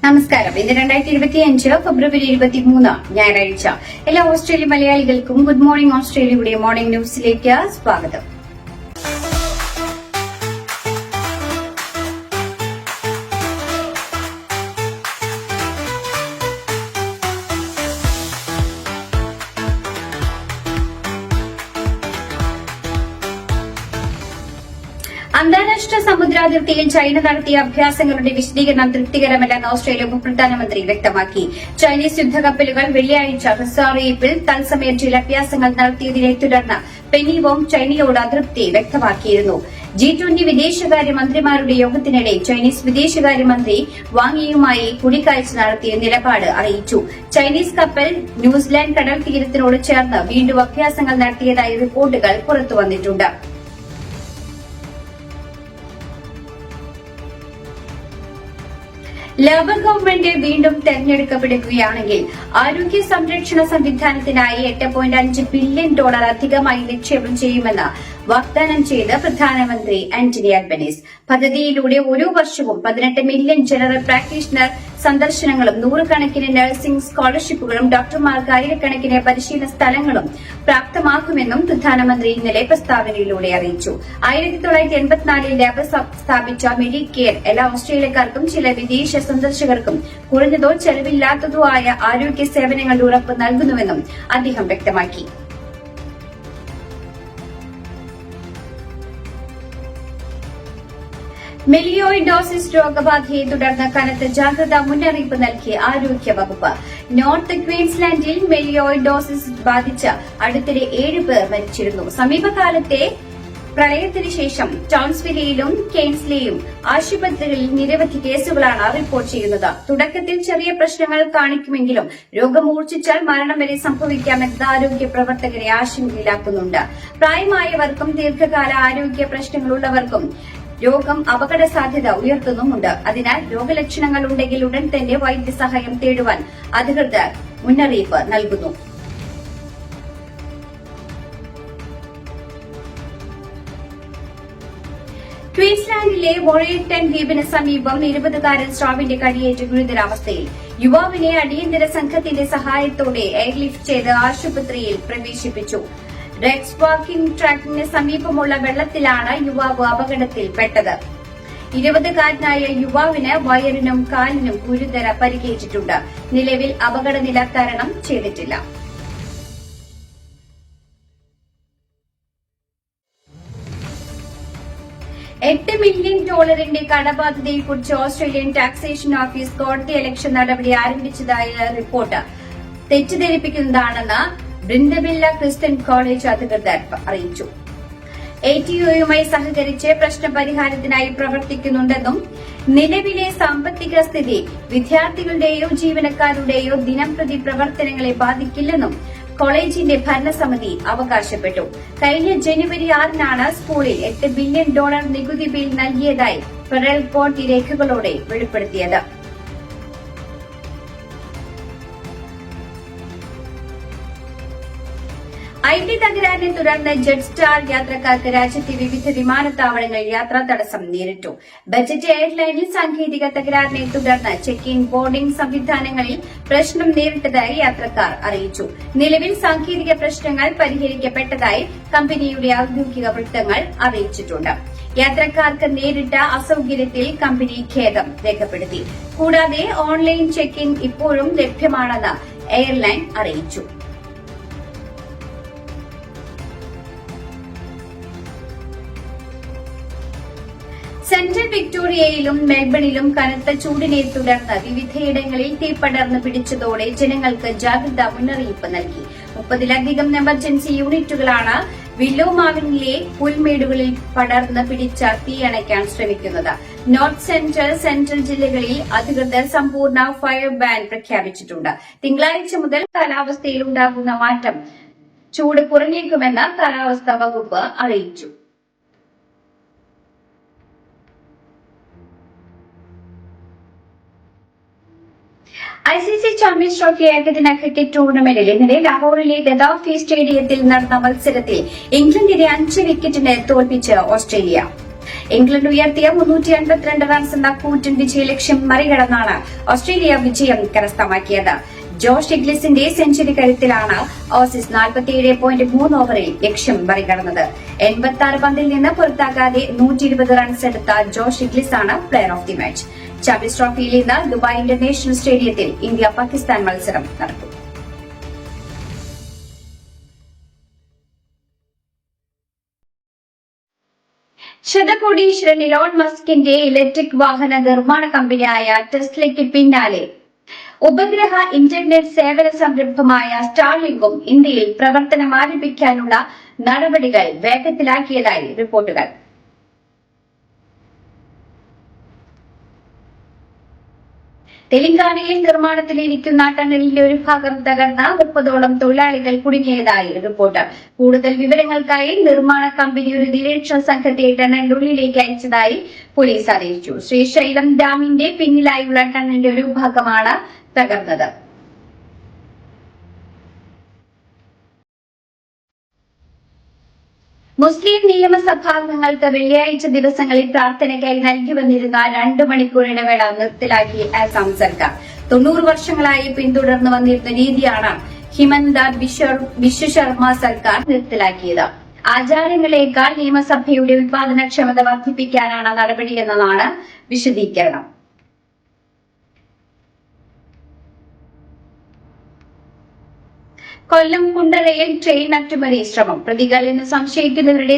നമസ്കാരം. ഇന്ന് രണ്ടായിരത്തി ഇരുപത്തി അഞ്ച് ഫെബ്രുവരി ഇരുപത്തി മൂന്ന് ഞായറാഴ്ച. എല്ലാ ഓസ്ട്രേലിയ മലയാളികൾക്കും ഗുഡ് മോർണിംഗ് ഓസ്ട്രേലിയയുടെ മോർണിംഗ് ന്യൂസിലേക്ക് സ്വാഗതം. അന്താരാഷ്ട്ര സമുദ്രാതിർത്തിയിൽ ചൈന നടത്തിയ അഭ്യാസങ്ങളുടെ വിശദീകരണം തൃപ്തികരമല്ലെന്ന് ഓസ്ട്രേലിയ ഉപപ്രധാനമന്ത്രി വ്യക്തമാക്കി. ചൈനീസ് യുദ്ധകപ്പലുകൾ വെള്ളിയാഴ്ച റിസാറിയിപ്പിൽ തത്സമയം ചില അഭ്യാസങ്ങൾ നടത്തിയതിനെ തുടർന്ന് പെനിവോം ചൈനയോട് അതൃപ്തി വ്യക്തമാക്കിയിരുന്നു. ജി ട്വന്റി വിദേശകാര്യമന്ത്രിമാരുടെ യോഗത്തിനിടെ ചൈനീസ് വിദേശകാര്യമന്ത്രി വാങ്ങിയുമായി കൂടിക്കാഴ്ച നടത്തിയ നിലപാട് അറിയിച്ചു. ചൈനീസ് കപ്പൽ ന്യൂസിലാൻഡ് കടൽ തീരത്തിനോട് ചേർന്ന് വീണ്ടും അഭ്യാസങ്ങൾ നടത്തിയതായി റിപ്പോർട്ടുകൾ പുറത്തുവന്നിട്ടുണ്ട്. ലേബർ ഗവൺമെന്റ് വീണ്ടും തെരഞ്ഞെടുക്കപ്പെടുകയാണെങ്കിൽ ആരോഗ്യ സംരക്ഷണ സംവിധാനത്തിനായി എട്ട് ബില്യൺ ഡോളർ അധികമായി നിക്ഷേപം ചെയ്യുമെന്ന് വാഗ്ദാനം ചെയ്ത് പ്രധാനമന്ത്രി ആന്റണി അൽബനീസ്. പദ്ധതിയിലൂടെ ഓരോ വർഷവും പതിനെട്ട് മില്യൺ ജനറൽ പ്രാക്ടീഷണർ സന്ദർശനങ്ങളും നൂറുകണക്കിന് നഴ്സിംഗ് സ്കോളർഷിപ്പുകളും ഡോക്ടർമാർക്ക് ആയിരക്കണക്കിന് പരിശീലന സ്ഥലങ്ങളും പ്രാപ്തമാക്കുമെന്നും പ്രധാനമന്ത്രി ഇന്നലെ പ്രസ്താവനയിലൂടെ അറിയിച്ചു. ആയിരത്തി തൊള്ളായിരത്തി എൺപത്തിനാലിൽ ലേബർ സ്ഥാപിച്ച മെഡി കെയർ എല്ലാ ഓസ്ട്രേലിയക്കാർക്കും ചില വിദേശ സന്ദർശകർക്കും കുറഞ്ഞതോ ചെലവില്ലാത്തതോ ആയ ആരോഗ്യ സേവനങ്ങളുടെ ഉറപ്പ് നൽകുന്നുവെന്നും അദ്ദേഹം വ്യക്തമാക്കി. മെലിയോയിഡോസിസ് രോഗബാധയെ തുടർന്ന് കനത്ത ജാഗ്രതാ മുന്നറിയിപ്പ് നൽകി ആരോഗ്യ വകുപ്പ് നോർത്ത് ക്വീൻസ്ലാൻഡിൽ മെലിയോയിഡോസിസ് ബാധിച്ച അടുത്തിടെ ഏഴ് പേർ മരിച്ചിരുന്നു. സമീപകാലത്തെ പ്രളയത്തിന് ശേഷം ടൌൺസ്വില്ലയിലും കെയ്ൻസ്ലിയും ആശുപത്രികളിൽ നിരവധി കേസുകളാണ് റിപ്പോർട്ട് ചെയ്യുന്നത്. തുടക്കത്തിൽ ചെറിയ പ്രശ്നങ്ങൾ കാണിക്കുമെങ്കിലും രോഗം മൂർച്ഛിച്ചാൽ മരണം വരെ സംഭവിക്കാമെന്നത് ആരോഗ്യ പ്രവർത്തകരെ ആശങ്കയിലാക്കുന്നുണ്ട്. പ്രായമായവർക്കും ദീർഘകാല ആരോഗ്യ പ്രശ്നങ്ങളുള്ളവർക്കും രോഗം അപകട സാധ്യത ഉയർത്തുന്നുമുണ്ട്. അതിനാൽ രോഗലക്ഷണങ്ങൾ ഉണ്ടെങ്കിൽ ഉടൻ തന്നെ വൈദ്യസഹായം തേടുവാൻ അധികൃതർ മുന്നറിയിപ്പ് നൽകുന്നു. ക്വീൻസ്ലാൻഡിലെ വോളേറ്റൻ ദ്വീപിന് സമീപം ഇരുപതുകാരൻ സ്രാവിന്റെ കടിയേറ്റ് ഗുരുതരാവസ്ഥയിൽ യുവാവിനെ അടിയന്തര സംഘത്തിന്റെ സഹായത്തോടെ എയർലിഫ്റ്റ് ചെയ്ത് ആശുപത്രിയിൽ പ്രവേശിപ്പിച്ചു. റെക്സ് വാക്കിംഗ് ട്രാക്കിന് സമീപമുള്ള വെള്ളത്തിലാണ് യുവാവ് അപകടത്തിൽപ്പെട്ടത്. ഇരുപതുകാരനായ യുവാവിന് വയറിനും കാലിനും ഗുരുതര പരിക്കേറ്റിട്ടുണ്ട്. നിലവിൽ അപകടനില തരണം ചെയ്തിട്ടില്ല. എട്ട് മില്യൺ ഡോളറിന്റെ കടബാധ്യതയെക്കുറിച്ച് ഓസ്ട്രേലിയൻ ടാക്സേഷൻ ഓഫീസ് കോടതി ഇലക്ഷൻ നടപടി ആരംഭിച്ചതായ റിപ്പോർട്ട് തെറ്റിദ്ധരിപ്പിക്കുന്നതാണെന്ന് ബ്രിന്തബില്ല ക്രിസ്ത്യൻ കോളേജ് അധികൃതർ അറിയിച്ചു. എ ടി യുമായി സഹകരിച്ച് പ്രശ്നപരിഹാരത്തിനായി പ്രവർത്തിക്കുന്നുണ്ടെന്നും നിലവിലെ സാമ്പത്തിക സ്ഥിതി വിദ്യാർത്ഥികളുടെയോ ജീവനക്കാരുടെയോ ദിനംപ്രതി പ്രവർത്തനങ്ങളെ ബാധിക്കില്ലെന്നും കോളേജിന്റെ ഭരണസമിതി അവകാശപ്പെട്ടു. കഴിഞ്ഞ ജനുവരി ആറിനാണ് സ്കൂളിൽ എട്ട് ബില്യൺ ഡോളർ നികുതി ബിൽ നൽകിയതായി ഫെഡറൽ കോടതി രേഖകളോടെ വെളിപ്പെടുത്തിയത്. ഐ ടി തകരാറിനെ തുടർന്ന് ജെറ്റ് സ്റ്റാർ യാത്രക്കാർക്ക് രാജ്യത്തെ വിവിധ വിമാനത്താവളങ്ങളിൽ യാത്രാ തടസ്സം നേരിട്ടു. ബജറ്റ് എയർലൈനിൽ സാങ്കേതിക തകരാറിനെ തുടർന്ന് ചെക്ക് ഇൻ ബോർഡിംഗ് സംവിധാനങ്ങളിൽ പ്രശ്നം നേരിട്ടതായി യാത്രക്കാർ അറിയിച്ചു. നിലവിൽ സാങ്കേതിക പ്രശ്നങ്ങൾ പരിഹരിക്കപ്പെട്ടതായി കമ്പനിയുടെ ഔദ്യോഗിക വൃത്തങ്ങൾ അറിയിച്ചിട്ടുണ്ട്. യാത്രക്കാർക്ക് നേരിട്ട അസൌകര്യത്തിൽ കമ്പനി ഖേദം രേഖപ്പെടുത്തി. കൂടാതെ ഓൺലൈൻ ചെക്ക് ഇൻ ഇപ്പോഴും ലഭ്യമാണെന്ന് എയർലൈൻ അറിയിച്ചു. സെൻട്രൽ വിക്ടോറിയയിലും മെൽബണിലും കനത്ത ചൂടിനെ തുടർന്ന് വിവിധയിടങ്ങളിൽ തീപ്പടർന്ന് പിടിച്ചതോടെ ജനങ്ങൾക്ക് ജാഗ്രതാ മുന്നറിയിപ്പ് നൽകി. മുപ്പതിലധികം എമർജൻസി യൂണിറ്റുകളാണ് വില്ലോ മാവിനിലെ പുൽമേടുകളിൽ പടർന്ന് പിടിച്ച തീയണയ്ക്കാൻ ശ്രമിക്കുന്നത്. നോർത്ത് സെൻട്രൽ സെൻട്രൽ ജില്ലകളിൽ അധികൃതർ സമ്പൂർണ ഫയർ ബാൻ പ്രഖ്യാപിച്ചിട്ടുണ്ട്. തിങ്കളാഴ്ച മുതൽ കാലാവസ്ഥയിൽ ഉണ്ടാകുന്ന മാറ്റം ചൂട് കുറഞ്ഞേക്കുമെന്ന് കാലാവസ്ഥാ വകുപ്പ് അറിയിച്ചു. I C C champions trophy ഏകദിന ക്രിക്കറ്റ് ടൂർണമെന്റിൽ ഇന്നലെ ലാഹോറിലെ ഗദാഫി സ്റ്റേഡിയത്തിൽ നടന്ന മത്സരത്തിൽ ഇംഗ്ലണ്ടിനെ അഞ്ച് വിക്കറ്റിന് തോൽപ്പിച്ച് ഓസ്ട്രേലിയ. ഇംഗ്ലണ്ട് ഉയർത്തിയ മുന്നൂറ്റി അൻപത്തിരണ്ട് റൺസ് എന്ന കൂറ്റൻ വിജയലക്ഷ്യം മറികടന്നാണ് ഓസ്ട്രേലിയ വിജയം കരസ്ഥമാക്കിയത്. ജോഷ് ഇഗ്ലിസിന്റെ സെഞ്ചുറി കരുത്തിലാണ് ഓസിസ് നാൽപ്പത്തിയേഴ് പോയിന്റ് മൂന്ന് ഓവറിൽ ലക്ഷ്യം മറികടന്നത്. എൺപത്തി ആറ് പന്തിൽ നിന്ന് പുറത്താകാതെ നൂറ്റി ഇരുപത് റൺസ് എടുത്ത ജോഷ് ഇഗ്ലിസ് ആണ് player of the match. Champions ട്രോഫിയിൽ ഇന്ന് ദുബായ് ഇന്റർനാഷണൽ സ്റ്റേഡിയത്തിൽ ഇന്ത്യ പാകിസ്ഥാൻ മത്സരം നടക്കും. ശതകോടീശ്വരൻ ഇലോൺ മസ്കിന്റെ ഇലക്ട്രിക് വാഹന നിർമ്മാണ കമ്പനിയായ ടെസ്ലയ്ക്ക് പിന്നാലെ. ഉപഗ്രഹ ഇന്റർനെറ്റ് സേവന സംരംഭമായ സ്റ്റാർലിങ്കും ഇന്ത്യയിൽ പ്രവർത്തനം ആരംഭിക്കാനുള്ള നടപടികൾ വേഗത്തിലാക്കിയതായി റിപ്പോർട്ടുകൾ. തെലങ്കാനയിൽ നിർമ്മാണത്തിലിരിക്കുന്ന ടണലിന്റെ ഒരു ഭാഗം തകർന്ന മുപ്പതോളം തൊഴിലാളികൾ കുടുങ്ങിയതായി റിപ്പോർട്ട്. കൂടുതൽ വിവരങ്ങൾക്കായി നിർമ്മാണ കമ്പനി ഒരു നിരീക്ഷണ സംഘത്തെ ടണലിനുള്ളിലേക്ക് അയച്ചതായി പോലീസ് അറിയിച്ചു. ശ്രീശൈലം ഡാമിന്റെ പിന്നിലായുള്ള ടണലിന്റെ ഒരു ഭാഗമാണ് തകർന്നത്. മുസ്ലിം നിയമസഭാംഗങ്ങൾക്ക് വെള്ളിയാഴ്ച ദിവസങ്ങളിൽ പ്രാർത്ഥനയ്ക്കായി നൽകി വന്നിരുന്ന രണ്ടു മണിക്കൂർ ഇടവേള നിർത്തലാക്കി ആസാം സർക്കാർ. തൊണ്ണൂറ് വർഷങ്ങളായി പിന്തുടർന്നു വന്നിരുന്ന രീതിയാണ് ഹിമന്ത ബിശ്വ വിശ്വശർമ്മ സർക്കാർ നിർത്തലാക്കിയത്. ആചാരങ്ങളേക്കാൾ നിയമസഭയുടെ ഉത്പാദനക്ഷമത വർദ്ധിപ്പിക്കാനാണ് നടപടിയെന്നതാണ് വിശദീകരണം. കൊല്ലം കുണ്ടറയിൽ ട്രെയിൻ അട്ടിമറി ശ്രമം. പ്രതികളിൽ നിന്ന് സംശയിക്കുന്നവരുടെ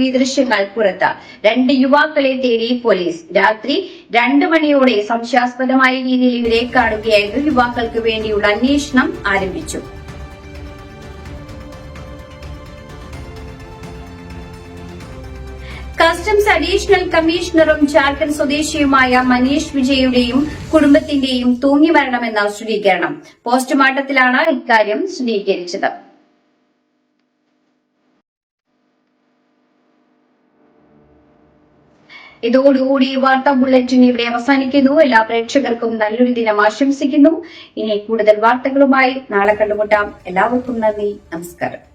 വി ദൃശ്യങ്ങൾ പുറത്ത്. രണ്ട് യുവാക്കളെ തേടി പോലീസ്. രാത്രി രണ്ടു മണിയോടെ സംശയാസ്പദമായ രീതിയിൽ ഇവരെ കാണുകയായിരുന്നു. യുവാക്കൾക്ക് വേണ്ടിയുള്ള അന്വേഷണം ആരംഭിച്ചു. കസ്റ്റംസ് അഡീഷണൽ കമ്മീഷണറും ജാർഖണ്ഡ് സ്വദേശിയുമായ മനീഷ് വിജയുടെയും കുടുംബത്തിന്റെയും തൂങ്ങിമരണമെന്ന സ്ഥിരീകരണം. പോസ്റ്റ്മോർട്ടത്തിലാണ് ഇക്കാര്യം സ്ഥിരീകരിച്ചത്. ഇതോടുകൂടി വാർത്താ ബുള്ളറ്റിൻ ഇവിടെ അവസാനിക്കുന്നു. എല്ലാ പ്രേക്ഷകർക്കും നല്ലൊരു ദിനം ആശംസിക്കുന്നു. ഇനി കൂടുതൽ വാർത്തകളുമായി നാളെ കണ്ടുമുട്ടാം. എല്ലാവർക്കും നന്ദി. നമസ്കാരം.